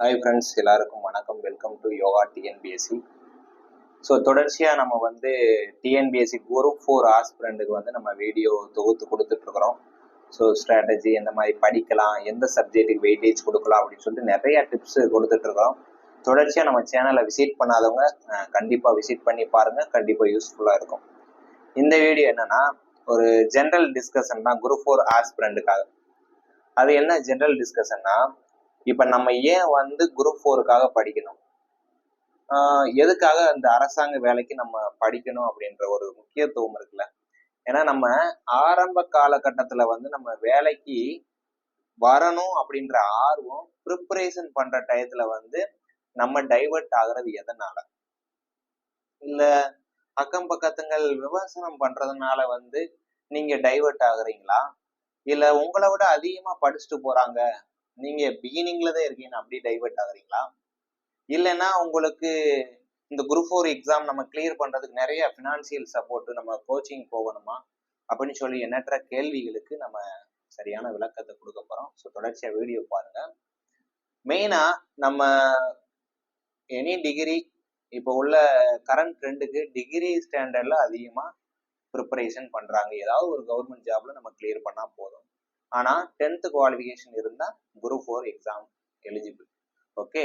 Hi friends எல்லாருக்கும் வணக்கம். Welcome to Yoga TNPSC so தொடர்ச்சியாக நம்ம வந்து டிஎன்பிஎஸ்சி குரூப் ஃபோர் ஆஸ்பிரண்ட்டுக்கு வந்து நம்ம வீடியோ தொகுத்து கொடுத்துட்ருக்குறோம். ஸோ ஸ்ட்ராட்டஜி எந்த மாதிரி படிக்கலாம் எந்த சப்ஜெக்ட்டுக்கு வெயிட்டேஜ் கொடுக்கலாம் அப்படின்னு சொல்லிட்டு நிறைய டிப்ஸ் கொடுத்துட்ருக்குறோம். தொடர்ச்சியாக நம்ம சேனலை விசிட் பண்ணாதவங்க கண்டிப்பாக விசிட் பண்ணி பாருங்கள் கண்டிப்பாக யூஸ்ஃபுல்லாக இருக்கும். இந்த வீடியோ என்னென்னா ஒரு ஜென்ரல் டிஸ்கஷன் தான் குரூப் ஃபோர் ஆஸ்பிரண்ட்டுக்காக அது என்ன ஜென்ரல் டிஸ்கஷன்னா இப்ப நம்ம ஏன் வந்து குரூப் ஃபோருக்காக படிக்கணும்? ஆஹ் எதுக்காக அந்த அரசாங்க வேலைக்கு நம்ம படிக்கணும் அப்படின்ற ஒரு முக்கியத்துவம் இருக்குல்ல? ஏன்னா நம்ம ஆரம்ப காலகட்டத்துல வந்து நம்ம வேலைக்கு வரணும் அப்படின்ற ஆர்வம் ப்ரிப்பரேஷன் பண்ற டயத்துல வந்து நம்ம டைவர்ட் ஆகுறது எதனால? இல்ல அக்கம் பக்கத்துங்கள் விமர்சனம் பண்றதுனால வந்து நீங்க டைவர்ட் ஆகுறீங்களா? இல்ல உங்களை விட அதிகமா படிச்சுட்டு போறாங்க நீங்க பிகினிங்ல தான் இருக்கீங்க அப்படி டைவர்ட் ஆகுறீங்களா? இல்லைன்னா உங்களுக்கு இந்த குரூப் ஃபோர் எக்ஸாம் நம்ம கிளியர் பண்றதுக்கு நிறைய ஃபினான்சியல் சப்போர்ட் நம்ம கோச்சிங் போகணுமா? அப்படின்னு சொல்லி எண்ணற்ற கேள்விகளுக்கு நம்ம சரியான விளக்கத்தை கொடுக்க போறோம். ஸோ தொடர்ச்சியா வீடியோ பாருங்க. மெயினா நம்ம எனி டிகிரி இப்போ உள்ள கரண்ட் ட்ரெண்டுக்கு டிகிரி ஸ்டாண்டர்ட்ல அதிகமா ப்ரிப்பரேஷன் பண்றாங்க. ஏதாவது ஒரு கவர்மெண்ட் ஜாப்ல நம்ம கிளியர் பண்ணா போதும். ஆனா டென்த்து குவாலிஃபிகேஷன் இருந்தா group four exam eligible okay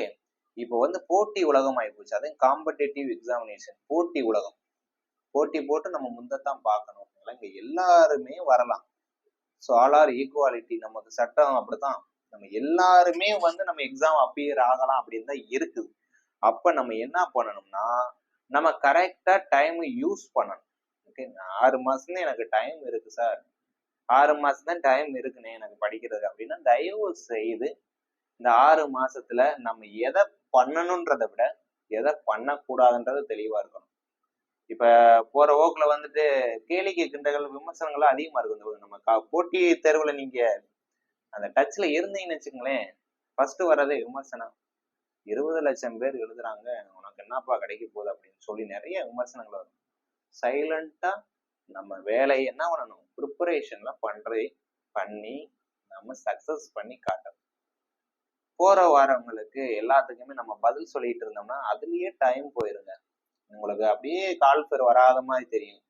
இப்போ வந்து போட்டி உலகம் ஆயிப்போச்சு. அதே காம்படேட்டிவ் எக்ஸாமினேஷன் போட்டி உலகம். போட்டி போட்டு நம்ம முந்தத்தான் பார்க்கணும். இல்லைங்க எல்லாருமே வரலாம். ஸோ ஆல் ஆர் ஈக்குவாலிட்டி நமக்கு சட்டம் அப்படித்தான். நம்ம எல்லாருமே வந்து நம்ம எக்ஸாம் அப்பியர் ஆகலாம் அப்படின்னு தான் இருக்குது. அப்ப நம்ம என்ன பண்ணணும்னா நம்ம கரெக்டா டைம் யூஸ் பண்ணணும். ஓகே ஆறு மாசம் எனக்கு டைம் இருக்கு சார் ஆறு மாசம் தான் டைம் இருக்குண்ணே எனக்கு படிக்கிறது அப்படின்னா தயவு செய்து இந்த ஆறு மாசத்துல நம்ம எதை பண்ணணுன்றதை விட எதை பண்ணக்கூடாதுன்றது தெளிவா இருக்கணும். இப்ப போற ஓக்குல வந்துட்டு கேளிக்கை கிண்டகள் விமர்சனங்கள்லாம் அதிகமா இருக்கும் நம்ம போட்டி தேர்வுல நீங்க அந்த டச்ல இருந்தீங்கன்னு வச்சுங்களேன் ஃபர்ஸ்ட் வர்றதே விமர்சனம். இருபது லட்சம் பேர் எழுதுறாங்க. உனக்கு என்னப்பா கிடைக்க போகுது அப்படின்னு சொல்லி நிறைய விமர்சனங்கள் வரும். சைலண்டா நம்ம வேலையை என்ன பண்ணணும்? ப்ரிப்பரேஷன்ல பண்றது பண்ணி நம்ம சக்சஸ் பண்ணி காட்டணும். போற வாரங்களுக்கு எல்லாத்துக்குமே நம்ம பதில் சொல்லிட்டு இருந்தோம்னா அதுலயே டைம் போயிருங்க. உங்களுக்கு அப்படியே கால் ஃபேர் வராத மாதிரி தெரியும்.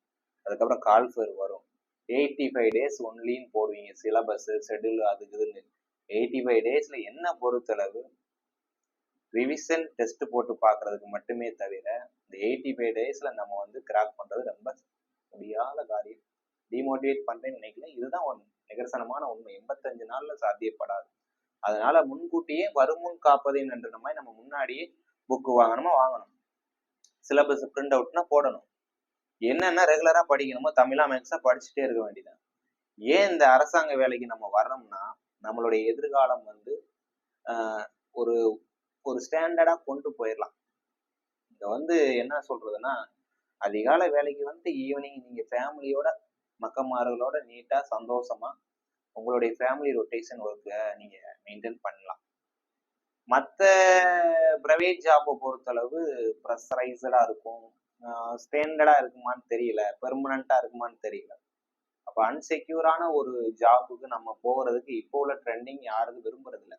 அதுக்கப்புறம் கால் ஃபேர் வரும். எயிட்டி ஃபைவ் டேஸ் ஒன்லின்னு போடுவீங்க. சிலபஸ் ஷெட்யூல் அதுக்கு இதுன்னு. எயிட்டி ஃபைவ் டேஸ்ல என்ன பொறுத்தளவு? ரிவிஷன் டெஸ்ட் போட்டு பார்க்கறதுக்கு மட்டுமே தவிர இந்த எயிட்டி ஃபைவ் டேஸ்ல நம்ம வந்து கிராக் பண்றது ரொம்ப முடியாத காரியம். டிமோட்டிவேட் பண்றேன்னு நினைக்கல. இதுதான் ஒன் நிகர்சனமான உண்மை. எண்பத்தஞ்சு நாள்ல சாத்தியப்படாது. அதனால முன்கூட்டியே வருமுன் காப்பதை மாதிரி நம்ம முன்னாடியே புக் வாங்கணுமா வாங்கணும். சிலபஸ் பிரிண்ட் அவுட்னா போடணும். என்னென்ன ரெகுலரா படிக்கணுமோ தமிழா மேக்ஸா படிச்சுட்டே இருக்க வேண்டியதான் ஏன் இந்த அரசாங்க வேலைக்கு நம்ம வர்றோம்னா நம்மளுடைய எதிர்காலம் வந்து ஆஹ், ஒரு ஒரு ஸ்டாண்டர்டா கொண்டு போயிடலாம் இங்க வந்து என்ன சொல்றதுன்னா அதிகால வேலைக்கு வந்து ஈவினிங் நீங்கள் ஃபேமிலியோட மக்கமார்களோட நீட்டா சந்தோஷமா உங்களுடைய ஃபேமிலி ரொட்டேஷன் ஒர்க்கை நீங்க மெயின்டைன் பண்ணலாம். மற்ற ப்ரைவேட் ஜாப்பை பொறுத்தளவு ப்ரெஷரைஸ்டாக இருக்கும். ஸ்டாண்டர்டாக இருக்குமான்னு தெரியல. பெர்மனண்ட்டாக இருக்குமான்னு தெரியல. அப்போ அன்செக்யூரான ஒரு ஜாபுக்கு நம்ம போகிறதுக்கு இப்போ உள்ள ட்ரெண்டிங் யாரும் விரும்புறதில்ல.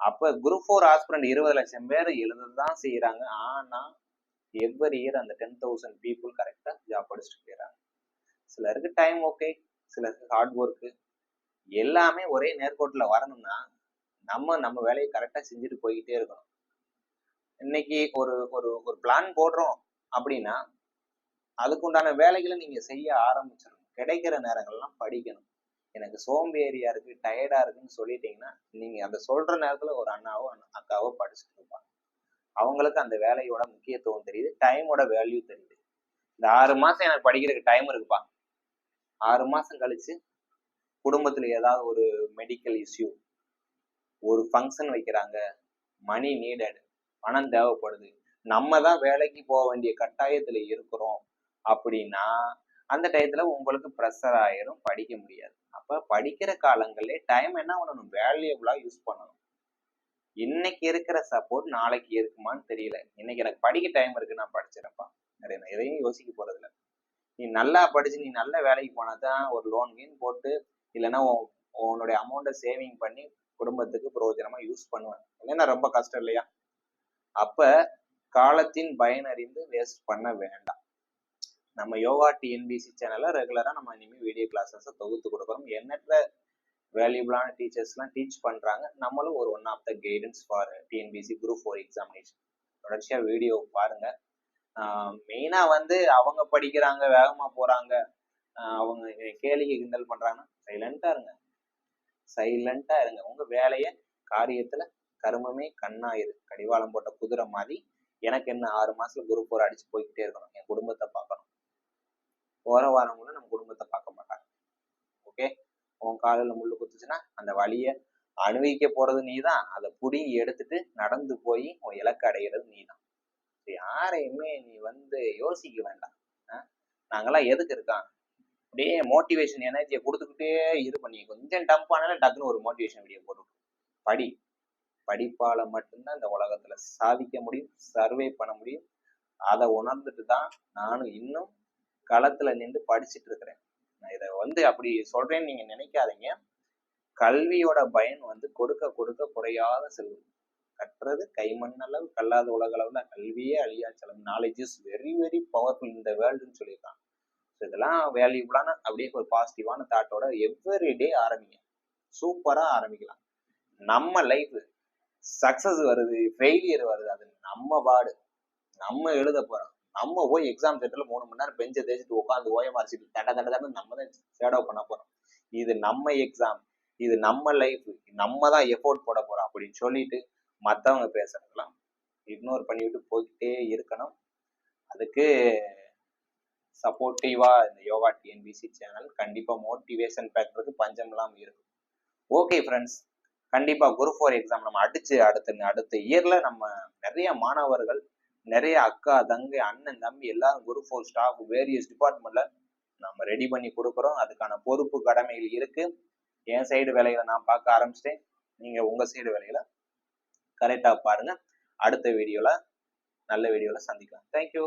அப்போ குரூப் ஃபோர் ஆஸ்பிரண்ட் இருபது லட்சம் பேர் எழுததான் செய்யறாங்க ஆனால் எவ்வரி இயர் அந்த டென் தௌசண்ட் பீப்புள் கரெக்டாக ஜாப் படிச்சுட்டு போயிடறாங்க. சிலருக்கு டைம் ஓகே சிலருக்கு ஹார்ட் ஒர்க்கு எல்லாமே ஒரே நேர்கோட்டில் வரணும்னா நம்ம நம்ம வேலையை கரெக்டாக செஞ்சுட்டு போய்கிட்டே இருக்கணும். இன்னைக்கு ஒரு ஒரு ஒரு பிளான் போடுறோம் அப்படின்னா அதுக்குண்டான வேலைகளை நீங்கள் செய்ய ஆரம்பிச்சிடணும். கிடைக்கிற நேரங்கள்லாம் படிக்கணும். எனக்கு சோம்பேறியா இருக்கு டயர்டா இருக்குன்னு சொல்லிட்டீங்கன்னா நீங்க அதை சொல்ற நேரத்துல ஒரு அண்ணாவோ அக்காவோ படிச்சுட்டு இருப்பாங்க. அவங்களுக்கு அந்த வேலையோட முக்கியத்துவம் தெரியுது டைமோட வேல்யூ தெரியுது. இந்த ஆறு மாசம் எனக்கு படிக்கிறதுக்கு டைம் இருக்குப்பா. ஆறு மாசம் கழிச்சு குடும்பத்துல ஏதாவது ஒரு மெடிக்கல் இஷ்யூ ஒரு ஃபங்க்ஷன் வைக்கிறாங்க மணி நீடட் பணம் தேவைப்படுது நம்ம தான் வேலைக்கு போக வேண்டிய கட்டாயத்துல இருக்கிறோம் அப்படின்னா அந்த டயத்துல உங்களுக்கு ப்ரெஷர் ஆயிரும் படிக்க முடியாது. அப்ப படிக்கிற காலங்களே டைம் என்ன பண்ணணும்? வேல்யூபிளா யூஸ் பண்ணணும். இன்னைக்கு இருக்கிற சப்போர்ட் நாளைக்கு இருக்குமான்னு தெரியல. இன்னைக்கு எனக்கு படிக்க டைம் இருக்கு நான் படிச்சிடப்பா நிறைய நான் எதையும் யோசிக்க போறது நீ நல்லா படிச்சு நீ நல்ல வேலைக்கு போனா தான் ஒரு லோன் கீன் போட்டு இல்லைன்னா உன்- உன்னுடைய அமௌண்ட்டை சேவிங் பண்ணி குடும்பத்துக்கு பிரயோஜனமா யூஸ் பண்ணுவேன். இல்லைன்னா ரொம்ப கஷ்டம் இல்லையா? அப்ப காலத்தின் பயனறிந்து வேஸ்ட் பண்ண வேண்டாம். நம்ம யோகா டிஎன்பிசி சேனல்ல ரெகுலரா நம்ம இனிமேல் வீடியோ கிளாஸஸ் தொகுத்து கொடுக்குறோம். எண்ணற்ற வேல்யூபிளான டீச்சர்ஸ்லாம் டீச் பண்றாங்க. நம்மளும் ஒரு one of the guidance for TNPSC group four examination தொடர்ச்சியாக வீடியோ பாருங்க. மெயினா வந்து அவங்க படிக்கிறாங்க வேகமா போறாங்க. அவங்க கேளிக்கை கிண்டல் பண்ணுறாங்கன்னா சைலண்ட்டாக இருங்க. சைலண்ட்டாக இருங்க. உங்க வேலையை காரியத்தில் கருமமே கண்ணாயிரு. கடிவாளம் போட்ட குதிரை மாதிரி எனக்கு என்ன ஆறு மாசத்துல குரூப் ஃபோர் அடிச்சு போய்கிட்டே இருக்கணும். என் குடும்பத்தை பார்க்கணும். போகிற வாரங்களும் நம்ம குடும்பத்தை பார்க்க மாட்டாங்க. ஓகே உன் காலில் முள்ளு குத்துச்சுன்னா அந்த வழியை அனுபவிக்க போறது நீதான். அதை புடுங்கி எடுத்துட்டு நடந்து போய் உன் இலக்கு அடைகிறது நீதான். யாரையுமே நீ வந்து யோசிக்க வேண்டாம். ஆஹ் நாங்கெல்லாம் எதுக்கு இருக்கான்? அப்படியே மோட்டிவேஷன் எனர்ஜியை கொடுத்துக்கிட்டே இது பண்ணி கொஞ்சம் டம்ப் ஆனாலும் டக்குன்னு ஒரு மோட்டிவேஷன் வீடியோ போட்டு படி. படிப்பால மட்டும்தான் இந்த உலகத்துல சாதிக்க முடியும் சர்வே பண்ண முடியும். அதை உணர்ந்துட்டு தான் நானும் இன்னும் களத்துல நின்று படிச்சுட்டு இருக்கிறேன். இதை வந்து அப்படி சொல்றேன்னு நீங்க நினைக்காதீங்க. கல்வியோட பயன் வந்து கொடுக்க கொடுக்க குறையாத செல்வம். கற்றது கைமண்ணளவு கல்லாத உலக அளவுல கல்வியே அழியா செலவு knowledge is very very powerful இந்த வேர்ல்டுன்னு சொல்லியிருக்காங்க. ஸோ இதெல்லாம் வேல்யூபுளான அப்படியே ஒரு பாசிட்டிவான தாட்டோட எவ்ரி டே ஆரம்பிங்க. சூப்பரா ஆரம்பிக்கலாம். நம்ம லைஃப் சக்சஸ் வருது ஃபெயிலியர் வருது அது நம்ம பாடு நம்ம எழுத போறோம். நம்ம போய் எக்ஸாம் சென்டர்ல மூணு மணி நேரம் பெஞ்சை தேய்ச்சிட்டு உட்காந்து ஓய மாறிச்சிட்டு தட தட தட நம்ம தான் ஷேடோ பண்ண போறோம். இது நம்ம எக்ஸாம் இது நம்ம லைஃப் நம்ம தான் எஃபோர்ட் போட போறோம் அப்படின்னு சொல்லிட்டு மற்றவங்க பேசுறதுலாம் இக்னோர் பண்ணிவிட்டு போய்கிட்டே இருக்கணும். அதுக்கு சப்போர்ட்டிவா இந்த யோகா டிஎன்பிசி சேனல் கண்டிப்பா மோட்டிவேஷன் ஃபேக்டருக்கு பஞ்சம்லாம் இருக்கும். ஓகே ஃப்ரெண்ட்ஸ் கண்டிப்பா குரூப் ஃபோர் எக்ஸாம் நம்ம அடிச்சு அடுத்த அடுத்த இயர்ல நம்ம நிறைய மாணவர்கள் நிறைய அக்கா தங்கை அண்ணன் தம்பி எல்லாரும் குரூப் ஃபோர் ஸ்டாஃப் வேரியஸ் டிபார்ட்மெண்ட்ல நம்ம ரெடி பண்ணி கொடுக்குறோம். அதுக்கான பொறுப்பு கடமைகள் இருக்கு. என் சைடு வேலைகளை நான் பார்க்க ஆரம்பிச்சிட்டேன். நீங்க உங்க சைடு வேலைகளை கரெக்டாக பாருங்க. அடுத்த வீடியோல நல்ல வீடியோல சந்திக்கலாம். தேங்க்யூ